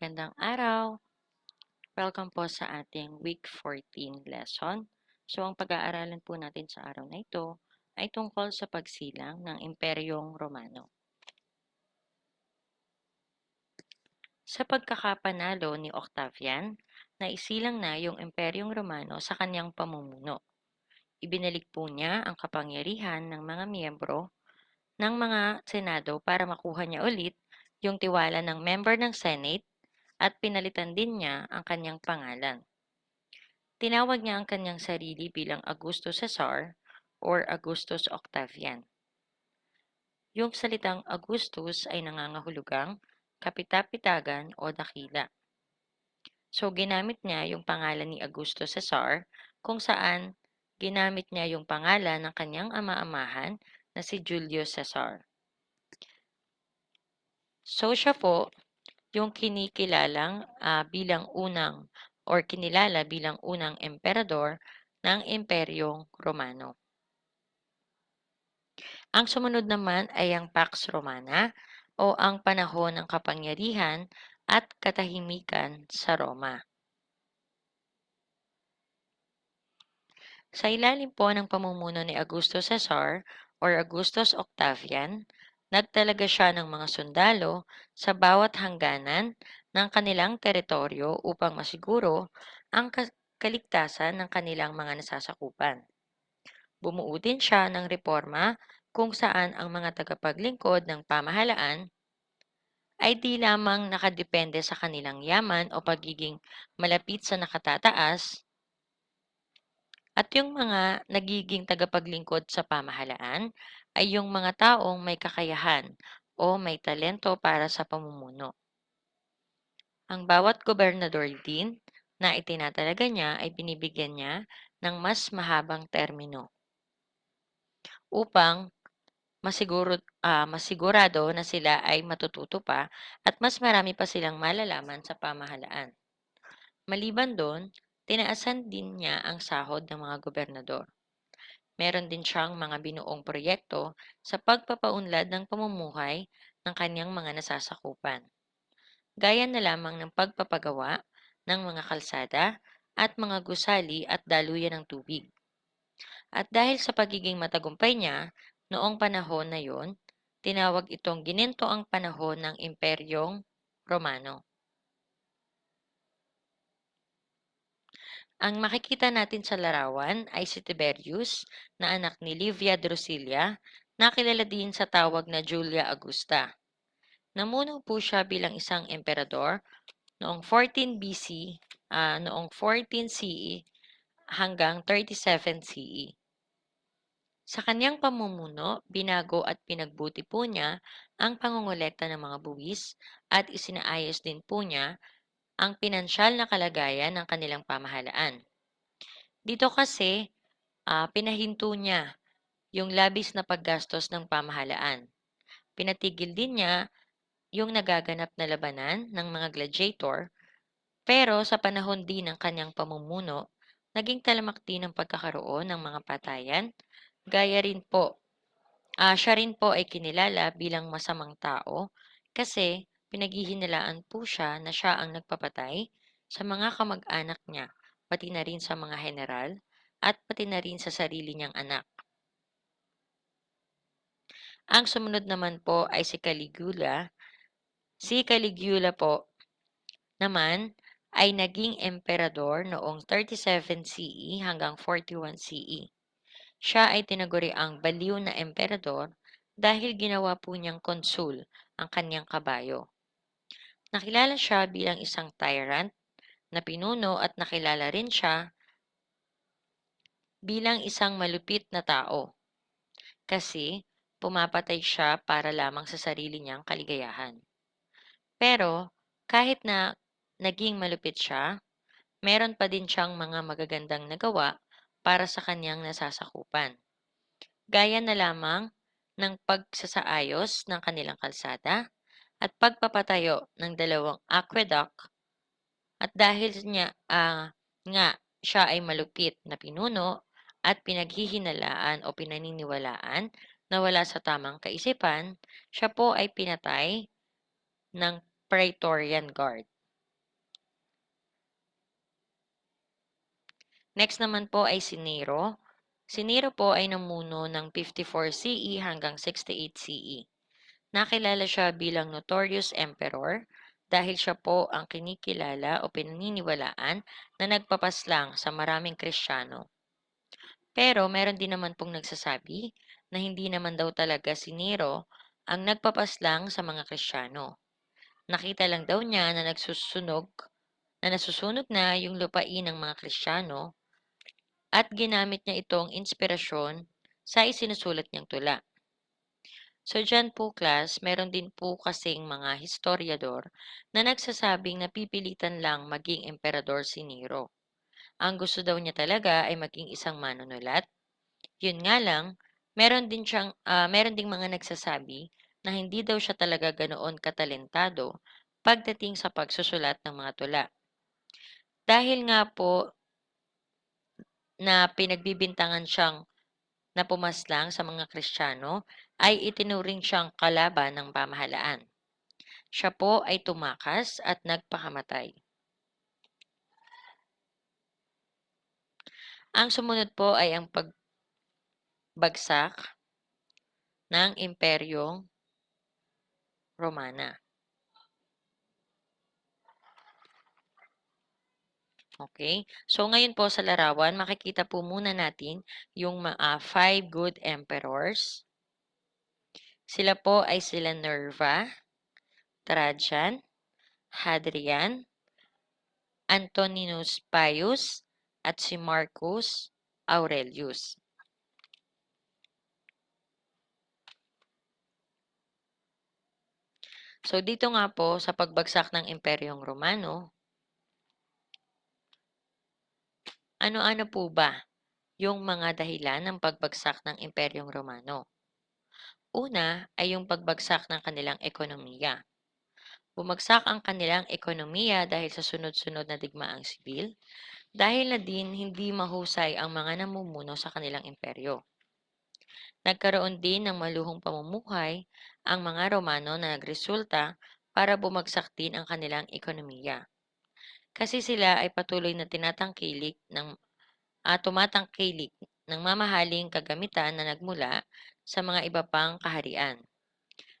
magandang araw. Welcome po sa ating week 14 lesson. So, ang pag-aaralan po natin sa araw na ito ay tungkol sa pagsilang ng Imperyong Romano. Sa pagkakapanalo ni Octavian, naisilang na yung Imperyong Romano sa kanyang pamumuno. Ibinalik po niya ang kapangyarihan ng mga miyembro ng mga senado para makuha niya ulit yung tiwala ng member ng Senate at pinalitan din niya ang kanyang pangalan. Tinawag niya ang kanyang sarili bilang Augustus Caesar or Augustus Octavian. Yung salitang Augustus ay nangangahulugang kapitapitagan o dakila. So, ginamit niya yung pangalan ni Augustus Caesar kung saan ginamit niya yung pangalan ng kanyang ama-amahan na si Julius Caesar. So, siya po yung kinikilalang ah, bilang unang or kinilala bilang unang emperador ng Imperyong Romano. Ang sumunod naman ay ang Pax Romana o ang panahon ng kapangyarihan at katahimikan sa Roma. Sa ilalim po ng pamumuno ni Augustus Caesar or Augustus Octavian, nagtalaga siya ng mga sundalo sa bawat hangganan ng kanilang teritoryo upang masiguro ang ka- kaligtasan ng kanilang mga nasasakupan. Bumuo din siya ng reforma kung saan ang mga tagapaglingkod ng pamahalaan ay di lamang nakadepende sa kanilang yaman o pagiging malapit sa nakatataas, at yung mga nagiging tagapaglingkod sa pamahalaan ay yung mga taong may kakayahan o may talento para sa pamumuno. Ang bawat gobernador din na itinatalaga niya ay binibigyan niya ng mas mahabang termino upang masiguro, ah, masigurado na sila ay matututo pa at mas marami pa silang malalaman sa pamahalaan. Maliban doon, tinaasan din niya ang sahod ng mga gobernador. Meron din siyang mga binuong proyekto sa pagpapaunlad ng pamumuhay ng kanyang mga nasasakupan. Gaya na lamang ng pagpapagawa ng mga kalsada at mga gusali at daluyan ng tubig. At dahil sa pagiging matagumpay niya, noong panahon na yon, tinawag itong gininto ang panahon ng Imperyong Romano. Ang makikita natin sa larawan ay si Tiberius na anak ni Livia Drusilla na kilala din sa tawag na Julia Augusta. Namuno po siya bilang isang emperador noong 14 BC, ah, noong 14 CE hanggang 37 CE. Sa kanyang pamumuno, binago at pinagbuti po niya ang pangongolekta ng mga buwis at isinaayos din po niya ang pinansyal na kalagayan ng kanilang pamahalaan. Dito kasi, ah, pinahinto niya yung labis na paggastos ng pamahalaan. Pinatigil din niya yung nagaganap na labanan ng mga gladiator, pero sa panahon din ng kanyang pamumuno, naging talamak din ang pagkakaroon ng mga patayan, gaya rin po, ah, siya rin po ay kinilala bilang masamang tao kasi pinaghihinalaan po siya na siya ang nagpapatay sa mga kamag-anak niya, pati na rin sa mga general, at pati na rin sa sarili niyang anak. Ang sumunod naman po ay si Caligula. Si Caligula po naman ay naging emperador noong 37 CE hanggang 41 CE. Siya ay tinaguri ang baliw na emperador dahil ginawa po niyang konsul ang kanyang kabayo. Nakilala siya bilang isang tyrant na pinuno at nakilala rin siya bilang isang malupit na tao kasi pumapatay siya para lamang sa sarili niyang kaligayahan. Pero kahit na naging malupit siya, meron pa din siyang mga magagandang nagawa para sa kanyang nasasakupan. Gaya na lamang ng pagsasaayos ng kanilang kalsada at pagpapatayo ng dalawang aqueduct at dahil niya uh, nga siya ay malupit na pinuno at pinaghihinalaan o pinaniniwalaan na wala sa tamang kaisipan, siya po ay pinatay ng Praetorian Guard. Next naman po ay si Nero. Si Nero po ay namuno ng 54 CE hanggang 68 CE. Nakilala siya bilang notorious emperor dahil siya po ang kinikilala o pinaniniwalaan na nagpapaslang sa maraming Kristiyano. Pero meron din naman pong nagsasabi na hindi naman daw talaga si Nero ang nagpapaslang sa mga Kristiyano. Nakita lang daw niya na nagsusunog na nasusunog na yung lupain ng mga Kristiyano at ginamit niya itong inspirasyon sa isinusulat niyang tula. So dyan po class, meron din po kasing mga historiador na nagsasabing napipilitan lang maging emperador si Nero. Ang gusto daw niya talaga ay maging isang manunulat. Yun nga lang, meron din siyang ah, meron ding mga nagsasabi na hindi daw siya talaga ganoon katalentado pagdating sa pagsusulat ng mga tula. Dahil nga po na pinagbibintangan siyang na pumaslang sa mga Kristiyano ay itinuring siyang kalaban ng pamahalaan. Siya po ay tumakas at nagpakamatay. Ang sumunod po ay ang pagbagsak ng Imperyong Romana. Okay? So, ngayon po sa larawan, makikita po muna natin yung mga five good emperors. Sila po ay sila Nerva, Trajan, Hadrian, Antoninus Pius, at si Marcus Aurelius. So, dito nga po sa pagbagsak ng Imperyong Romano, ano-ano po ba yung mga dahilan ng pagbagsak ng Imperyong Romano? Una ay yung pagbagsak ng kanilang ekonomiya. Bumagsak ang kanilang ekonomiya dahil sa sunod-sunod na digmaang sibil, dahil na din hindi mahusay ang mga namumuno sa kanilang imperyo. Nagkaroon din ng maluhong pamumuhay ang mga Romano na nagresulta para bumagsak din ang kanilang ekonomiya. Kasi sila ay patuloy na tinatangkilik ng uh, tumatangkilik ng mamahaling kagamitan na nagmula sa mga iba pang kaharian.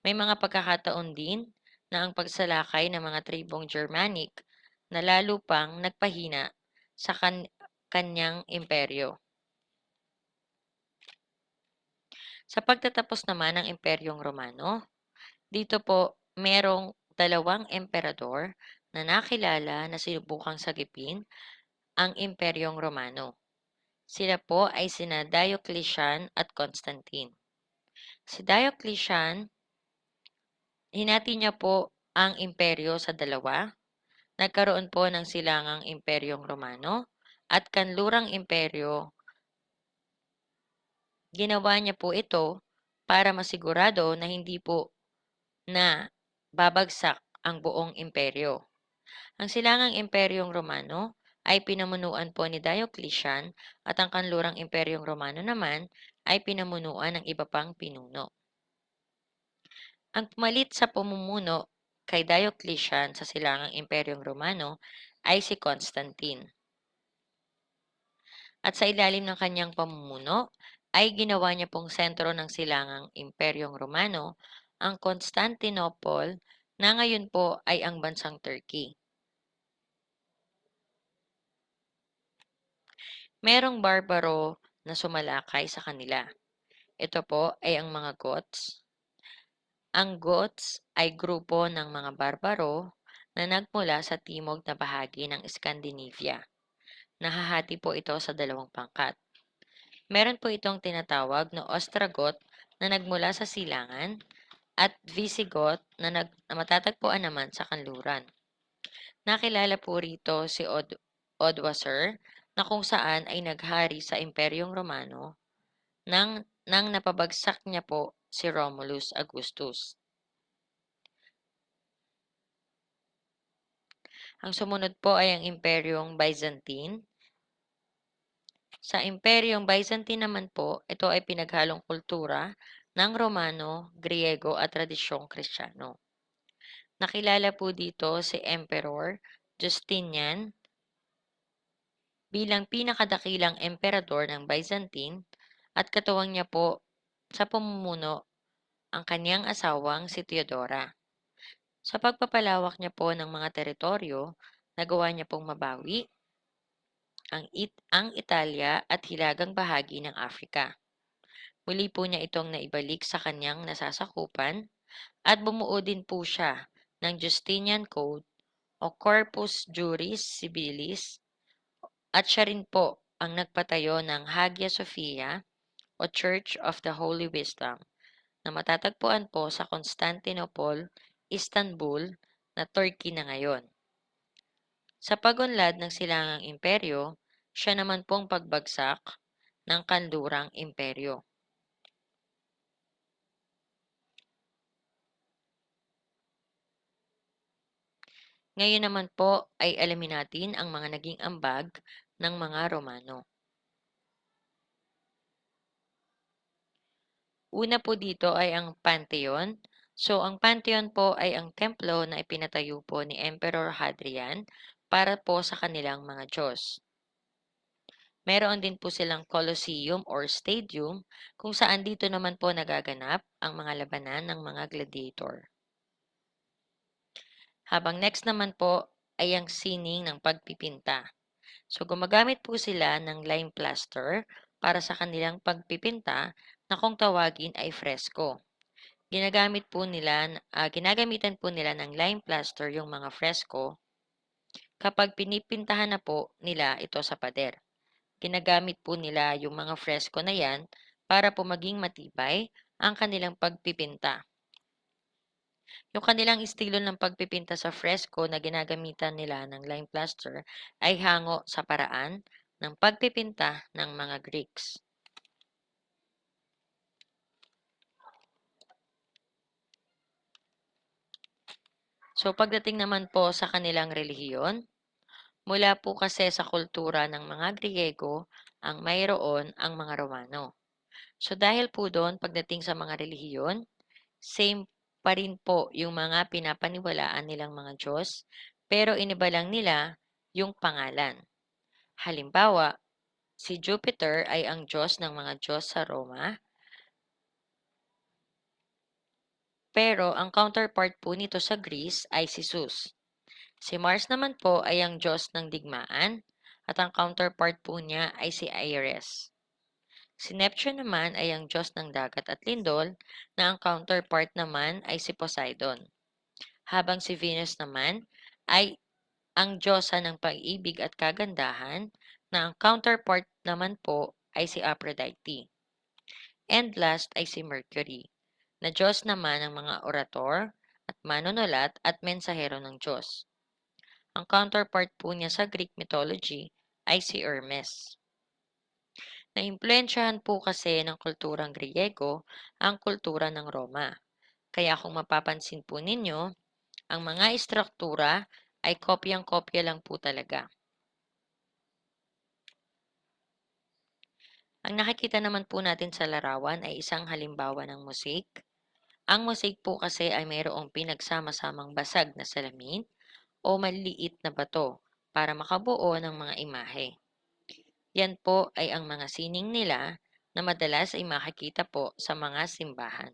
May mga pagkakataon din na ang pagsalakay ng mga tribong Germanic na lalo pang nagpahina sa kan- kanyang imperyo. Sa pagtatapos naman ng Imperyong Romano, dito po merong dalawang emperador na nakilala na sinubukang sagipin ang Imperyong Romano. Sila po ay sina Diocletian at Constantine. Si Diocletian, hinati niya po ang imperyo sa dalawa. Nagkaroon po ng silangang Imperyong Romano at kanlurang imperyo Ginawa niya po ito para masigurado na hindi po na babagsak ang buong imperyo. Ang silangang imperyong Romano ay pinamunuan po ni Diocletian at ang kanlurang imperyong Romano naman ay pinamunuan ng iba pang pinuno. Ang pumalit sa pumumuno kay Diocletian sa silangang imperyong Romano ay si Constantine. At sa ilalim ng kanyang pamumuno ay ginawa niya pong sentro ng silangang Imperyong Romano, ang Constantinople na ngayon po ay ang bansang Turkey. Merong barbaro na sumalakay sa kanila. Ito po ay ang mga Goths. Ang Goths ay grupo ng mga barbaro na nagmula sa timog na bahagi ng Scandinavia. Nahahati po ito sa dalawang pangkat. Meron po itong tinatawag na Ostrogoth na nagmula sa silangan at Visigoth na, nag, na matatagpuan naman sa kanluran. Nakilala po rito si Od Odwasser na kung saan ay naghari sa Imperyong Romano nang, nang napabagsak niya po si Romulus Augustus. Ang sumunod po ay ang Imperyong Byzantine sa Imperyong Byzantine naman po, ito ay pinaghalong kultura ng Romano, Griego at tradisyong Kristiyano. Nakilala po dito si Emperor Justinian bilang pinakadakilang emperador ng Byzantine at katuwang niya po sa pamumuno ang kanyang asawang si Theodora. Sa pagpapalawak niya po ng mga teritoryo, nagawa niya pong mabawi ang, It ang Italia at hilagang bahagi ng Afrika. Muli po niya itong naibalik sa kanyang nasasakupan at bumuo din po siya ng Justinian Code o Corpus Juris Civilis at siya rin po ang nagpatayo ng Hagia Sophia o Church of the Holy Wisdom na matatagpuan po sa Constantinople, Istanbul na Turkey na ngayon. Sa pagunlad ng silangang imperyo, siya naman pong pagbagsak ng kanlurang imperyo. Ngayon naman po ay alamin natin ang mga naging ambag ng mga Romano. Una po dito ay ang Pantheon. So, ang Pantheon po ay ang templo na ipinatayo po ni Emperor Hadrian para po sa kanilang mga Diyos. Meron din po silang Colosseum or Stadium kung saan dito naman po nagaganap ang mga labanan ng mga gladiator. Habang next naman po ay ang sining ng pagpipinta. So gumagamit po sila ng lime plaster para sa kanilang pagpipinta na kung tawagin ay fresco. Ginagamit po nila, uh, ginagamitan po nila ng lime plaster yung mga fresco kapag pinipintahan na po nila ito sa pader. Ginagamit po nila yung mga fresco na yan para po maging matibay ang kanilang pagpipinta. Yung kanilang estilo ng pagpipinta sa fresco na ginagamitan nila ng lime plaster ay hango sa paraan ng pagpipinta ng mga Greeks. So pagdating naman po sa kanilang relihiyon, mula po kasi sa kultura ng mga Griego ang mayroon ang mga Romano. So dahil po doon, pagdating sa mga relihiyon, same pa rin po yung mga pinapaniwalaan nilang mga Diyos, pero iniba lang nila yung pangalan. Halimbawa, si Jupiter ay ang Diyos ng mga Diyos sa Roma, pero ang counterpart po nito sa Greece ay si Zeus. Si Mars naman po ay ang Diyos ng digmaan at ang counterpart po niya ay si Ares. Si Neptune naman ay ang Diyos ng dagat at lindol na ang counterpart naman ay si Poseidon. Habang si Venus naman ay ang Diyosa ng pag-ibig at kagandahan na ang counterpart naman po ay si Aphrodite. And last ay si Mercury, na Diyos naman ng mga orator at manunulat at mensahero ng Diyos. Ang counterpart po niya sa Greek mythology ay si Hermes. Naimpluwensyahan po kasi ng kulturang Griego ang kultura ng Roma. Kaya kung mapapansin po ninyo, ang mga istruktura ay kopyang-kopya lang po talaga. Ang nakikita naman po natin sa larawan ay isang halimbawa ng musik. Ang musik po kasi ay mayroong pinagsama-samang basag na salamin o maliliit na bato para makabuo ng mga imahe. Yan po ay ang mga sining nila na madalas ay makikita po sa mga simbahan.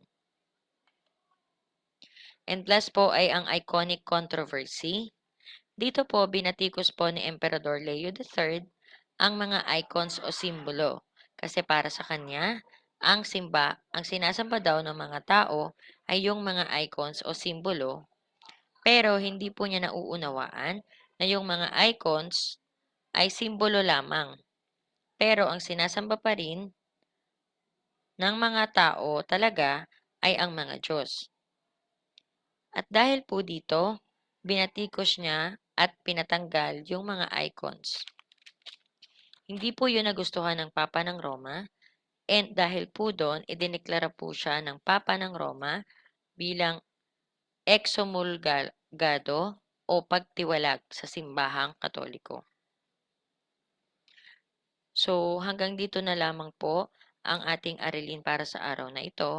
And last po ay ang iconic controversy. Dito po binatikos po ni Emperador Leo III ang mga icons o simbolo kasi para sa kanya, ang simba, ang sinasamba daw ng mga tao ay yung mga icons o simbolo pero hindi po niya nauunawaan na yung mga icons ay simbolo lamang pero ang sinasamba pa rin ng mga tao talaga ay ang mga Diyos. At dahil po dito, binatikos niya at pinatanggal yung mga icons. Hindi po yun nagustuhan ng Papa ng Roma and dahil po doon, idineklara po siya ng Papa ng Roma bilang exomulgado o pagtiwalag sa simbahang katoliko. So, hanggang dito na lamang po ang ating arilin para sa araw na ito.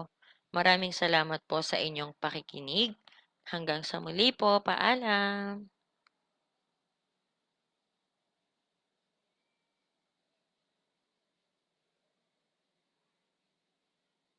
Maraming salamat po sa inyong pakikinig. Hanggang sa muli po, paalam!